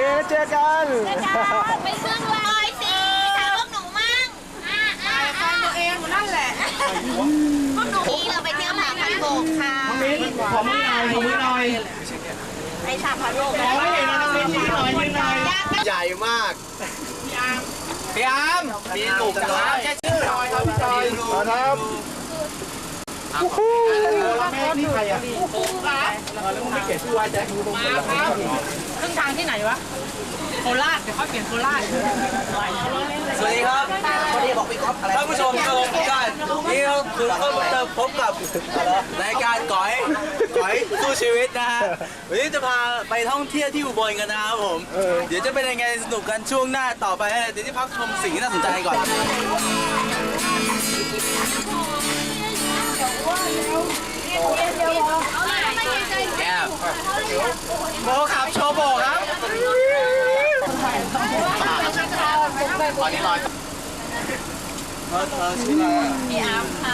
เคเจอกันไปเครื่องลอยสิถ่ายพวกหนูมั่งอ่าอ่าอ่าตัวเองนั่นแหละพวกหนูนี่เราไปเที่ยวผาพันโบกค่ะมิ้นขอมือหน่อยขอมือหน่อยไปผาพันโบกขอให้เห็นนะมิ้นยืนหน่อยยืนหน่อยใหญ่มากพี่อาร์มมีหนุกนะแค่ชื่อหน่อยครับพี่จอยครับ โอ้โหแม่นี่ใครอะแล้วมึงไม่เขียนชื่อไว้จะดูตรงไหนครับครึ่งทางที่ไหนวะโคราชเดี๋ยวค่อยเปลี่ยนโคราชสวัสดีครับท่านผู้ชมทุกท่านนี่เราคือเข้ามาเจอพบกับรายการก๋อยก๋อยสู้ชีวิตนะฮะวันนี้จะพาไปท่องเที่ยวที่อุบลกันนะครับผม เดี๋ยวจะเป็นยังไงสนุกกันช่วงหน้าต่อไปนะเดี๋ยวที่พักชมสิ่งที่น่าสนใจก่อนแก้ว โบครับโชว์โบครับตอนนี้ลอยเออเออชิลล์พี่อาร์มไฮ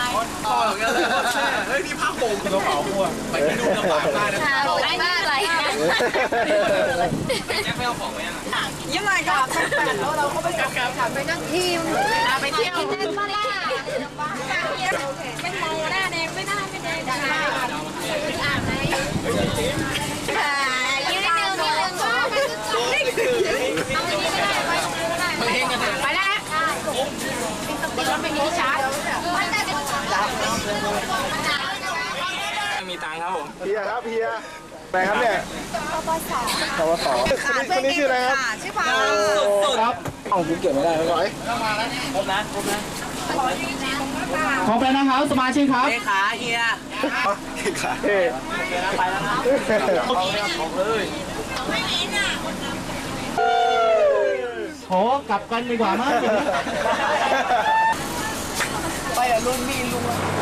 ยอ๋ออย่างเงี้ยเลยเฮ้ยนี่พักผมกระเป๋าพวกไปที่นู่นลำบากมากนะค่ะไอ้นี่อะไรนะแจ็คไม่เอาของไว้ยังยังไงกับแปดแล้วเราก็ไปกับแกขับไปนั่งทีมไปเที่ยวเต้นมาล่าเป็นไรหน้าแดงไม่น่าเป็นแดงได้อ่านไหมค่ะยืนหนึ่งยืนหนึ่งเค์ครับผมเฮียครับเฮียไหนครับเนี่ยปปสปปสคนนี้ชื่ออะไรครับชื่อพาสุดครับเอาคุณเก็บไม่ได้ไหมครบนะครบนะขอไปนะครับสมาชิกครับ เลขาเฮียเฮ้ไปแล้วนะของเลยโหกลับกันดีกว่ามั้ง ไปอะลุงมีลุง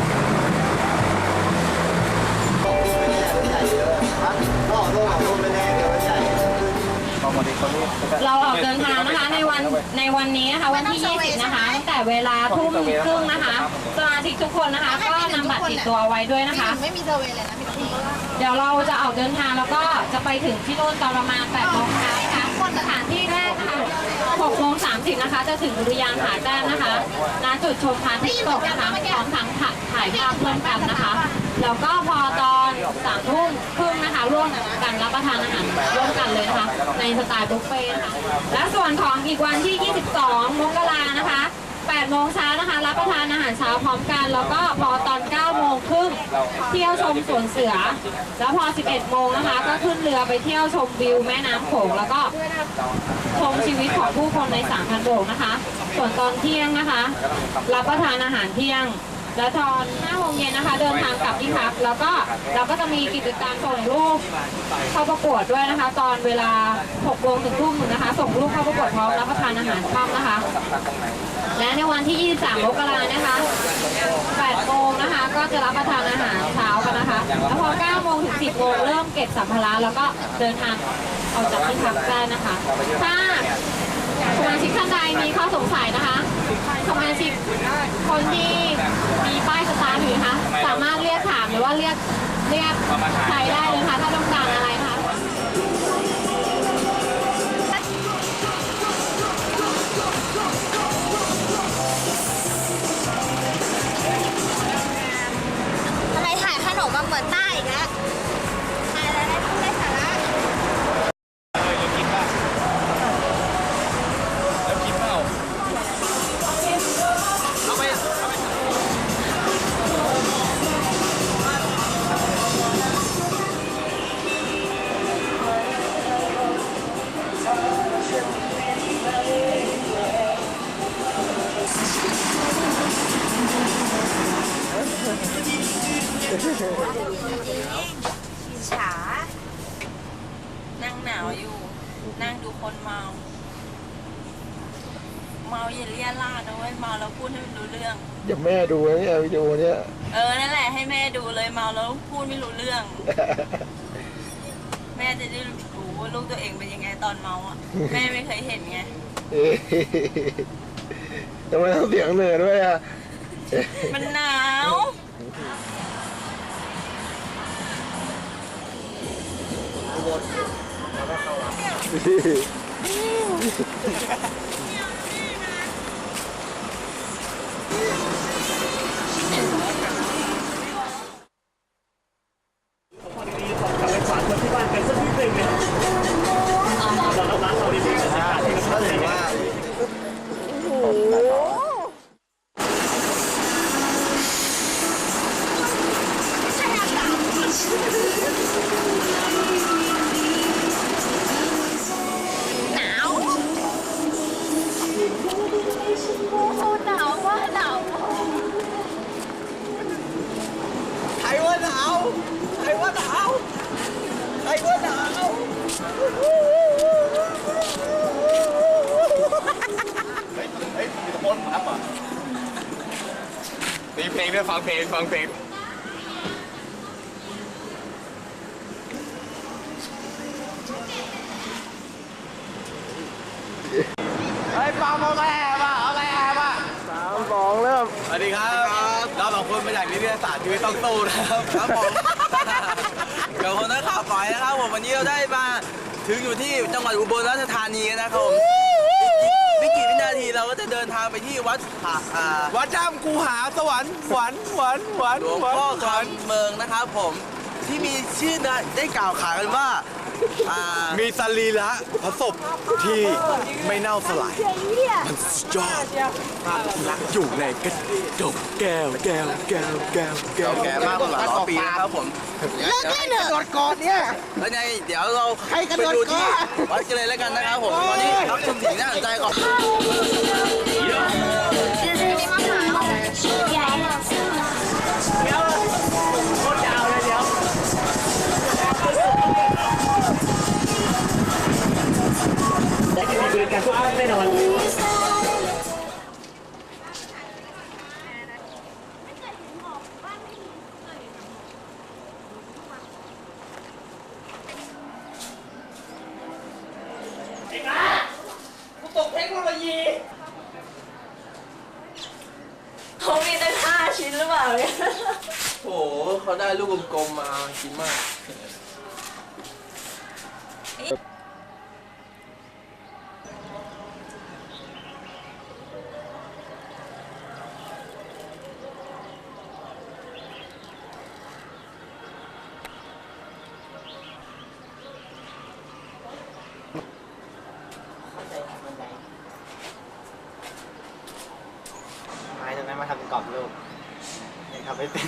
เราออกเดินทางนะคะในวันในวันนี้นะคะวันที่ 20 นะคะตั้งแต่เวลาทุ่มครึ่งนะคะสมาชิกทุกคนนะคะ ก็นำบัตรติดตัวไว้ด้วยนะคะ ไม่มีเซอร์เวย์เลยนะพี่พี่เดี๋ยวเราจะออกเดินทางแล้วก็จะไปถึงที่นู่นตอนประมาณ8โมงเช้านะคะสถานที่แรกนะคะ6โมง30นะคะ จะถึงอุทยานผาแต้มนะคะณจุดชมพระอาทิตย์ตกนะคะพร้อมทั้งถ่ายภาพร่วมกันนะคะ แล้วก็พอตอนสามทุ่มค รึ่งนะคะร่วมกันรับประทานอาหารร่วมกันเลยนะคะในสไตล์บุฟเฟ่ต์นะคะและส่วนของอีกวันที่ 22 มกรานะคะ8โมงเช้านะคะรับประทานอาหารเช้าพร้อมกัน แล้วก็พอตอน9โมงครึ่งเที่ยวชมสวนเสือ แล้วพอ 11 โมงนะคะ ก็ขึ้นเรือไปเที่ยวชมวิวแม่น้ำโขงแล้วก็ชมชีวิตของผู้คนในสามพันโบกนะคะ ส่วนตอนเที่ยงนะคะ รับประทานอาหารเที่ยง แล้วตอน5โมงเย็นนะคะ เดินทางกลับที่พักแล้วก็เราก็จะมีกิจกรรมส่งรูปเข้าประกวดด้วยนะคะ ตอนเวลา6โมงถึงทุ่มหนึ่งนะคะ ส่งรูปเข้าประกวดพร้อมรับประทานอาหารค่ำนะคะ และในวันที่ 23มกรานะคะ8โมงนะคะ ก็จะรับประทานอาหารเช้ากันนะคะ แล้วพอ9โมงถึง10โมงเริ่มเก็บสัมภาระแล้วก็เดินทางออกจากที่พักได้นะคะ ถ้า สมาชิกท่านใดมีข้อสงสัยนะคะสมาชิกคนที่มีป้ายสตาร์ทอยู่นะคะสามารถเรียกถามหรือว่าเรียกเรียกใช้ได้เลยนะคะถ้าต้องการอะไรนะคะทำไมถ่ายขนมมาเหมือนใต้อีกแล้ว เลยเมาแล้วพูดไม่รู้เรื่อง แม่จะได้รู้ว่าลูกตัวเองเป็นยังไงตอนเมาอะ แม่ไม่เคยเห็นไงเอ๊ะทำไมต้องเสียงเหนือด้วยอะ มันหนาวหน ฟังเพลงฟังเพลงไอ้ปาเอาแม่มาเอาแม่มาสามสองเริ่ม สวัสดีครับ เราสองคนมาจากนิตยสารชีวิตต้องสู้นะครับครับผมเดี๋ยวคนนักข่าวก่อยนะครับผมวันนี้เราได้มาถึงอยู่ที่จังหวัดอุบลราชธานีนะครับผมไม่ จะเดินทางไปที่วัดผาอ่าวัดจ้ามกูหาสวรรค์หวานหวานหวานหลวงพ่อคำเมืองนะครับผมที่มีชื่อนะได้กล่าวขานกันว่า อ่ามีสรีระพระศพที่ไม่เน่าสลาย มันสุดยอดรักอยู่ในกระจกแก้วแก้วแก้วแก้วแก้วแก่มากกว่าร้อยปีนะครับผมเลิกเล่นเถอะแล้วไงเดี๋ยวเราไปดูที่วัดกันเลยแล้วกันนะครับผมตอนนี้รับชมสิ่งน่าสนใจก่อน เขามีตั้งห้าชิ้นหรือเปล่าเนี่ย โห เขาได้ลูกกลมๆมากินมาก ไม้ตรงนั้นมาทำเป็นกรอบรูปยังทำไม่เป็น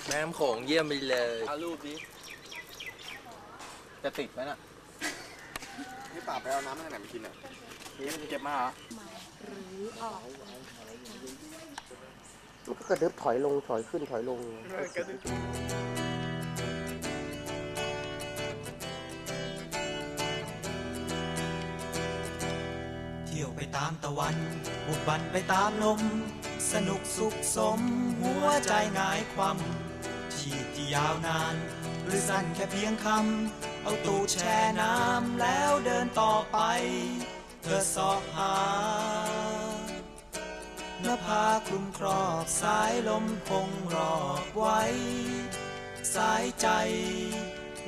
น้ำโขงเยี่ยมไปเลยเอารูปดิจะติดไหมน่ะพี่ป่าไปเอาน้ำมาจากไหนมากินอะนี่มันเก็บมาเหรอมันก็กระดึบถอยลงถอยขึ้นถอยลง เที่ยวไปตามตะวันบุกบันไปตามลม สนุกสุขสม หัวใจหงายความ ชีพที่ยาวนาน หรือสั้นแค่เพียงคำ เอาตูแช่น้ำแล้วเดินต่อไป เธอสอบหาหน้าผาคลุมครอบสายลมคงรอบไว้ สายใจ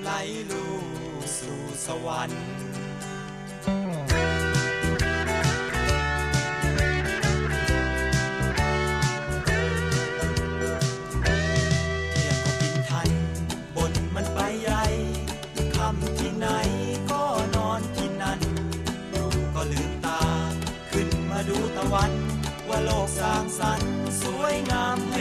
ไหลลู่สู่สวรรค์ กสร้างสรรค์สวยงาม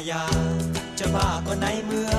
ายา จะบ้าก็ไหนเมื่อ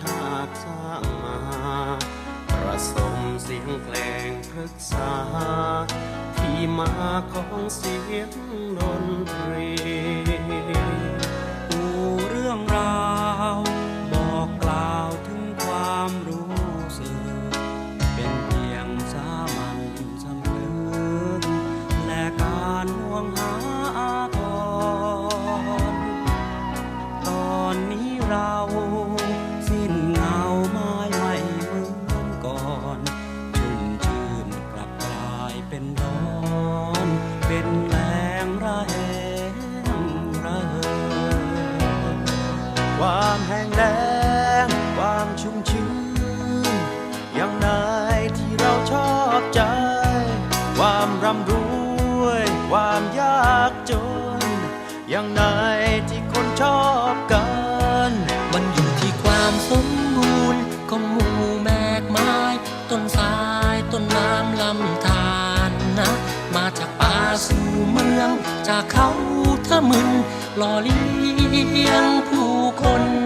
ชาติสร้างมาประสมเสียงแกลงพฤกษา ที่มาของเสียงดนตรี แห้งระเหิความแห้งแล้ง หล่อเลี้ยงผู้คน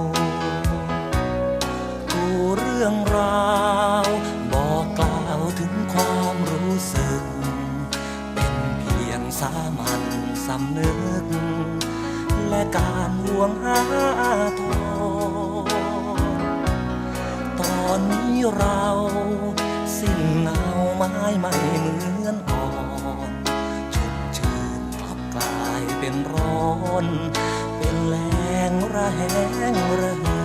รื่องราว บอกกล่าวถึงความรู้สึก เป็นเพียงสามัญสำนึก และการห่วงหาทอตอนนี้เราสิ้นเงาไม้ไม่เหมือนก่อนชุดชื่นกลับกลายเป็นร้อน เป็นแรงระแหงระเหื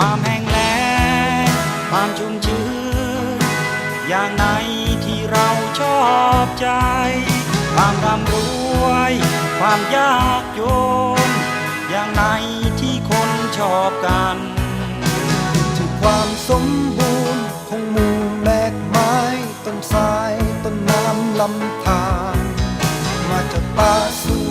ความแห้งแล้งความชุ่มชื้น อย่างไหนที่เราชอบใจ ความร่ำรวย ความยากจน อย่างไหนที่คนชอบกันถึงความสมบูรณ์ของหมู่แมกไม้ต้นทรายต้นน้ำลำธารมาจากป่าสู่